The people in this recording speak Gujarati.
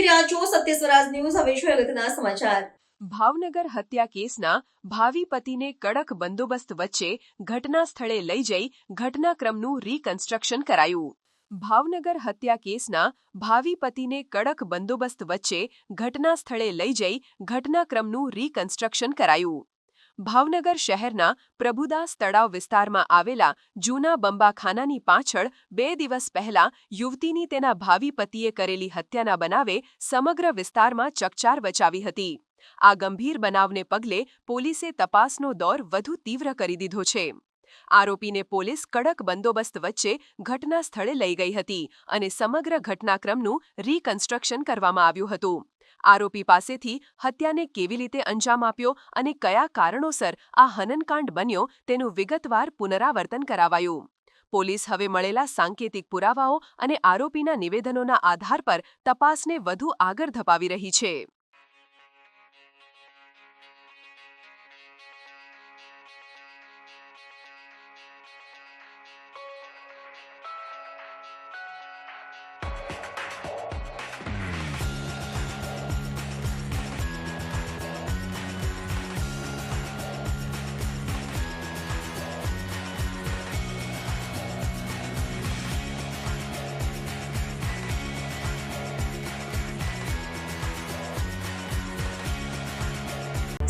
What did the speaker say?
રહ્યા છો સત્ય સ્વરાજ ન્યૂઝ. હવે અગત્યના સમાચાર? ભાવનગર હત્યા કેસના ભાવિ પતિને કડક બંદોબસ્ત વચ્ચે ઘટના સ્થળે લઈ જઈ ઘટનાક્રમનું રીકન્સ્ટ્રક્શન કરાયું. ભાવનગર હત્યા કેસના ભાવિ પતિને કડક બંદોબસ્ત વચ્ચે ઘટના સ્થળે લઈ જઈ ઘટનાક્રમનું રીકન્સ્ટ્રક્શન કરાયું. ભાવનગર શહેરના પ્રભુદાસ તળાવ વિસ્તારમાં આવેલા જૂના બંબાખાનાની પાછળ બે દિવસ પહેલા યુવતીની તેના ભાવિ પતિએ કરેલી હત્યાના બનાવે સમગ્ર વિસ્તારમાં ચકચાર બચાવી હતી. આ ગંભીર બનાવને પગલે પોલીસે તપાસનો દોર વધુ તીવ્ર કરી દીધો છે. આરોપીને પોલીસ કડક બંદોબસ્ત વચ્ચે ઘટના સ્થળે લઈ ગઈ હતી અને સમગ્ર ઘટનાક્રમનું રીકન્સ્ટ્રક્શન કરવામાં આવ્યું હતું. આરોપી પાસેથી હત્યાને કેવી રીતે અંજામ આપ્યો અને કયા કારણોસર આ હનનકાંડ બન્યો તેનું વિગતવાર પુનરાવર્તન કરાવાયું. પોલીસ હવે મળેલા સાંકેતિક પુરાવાઓ અને આરોપીના નિવેદનોના આધાર પર તપાસને વધુ આગળ ધપાવી રહી છે.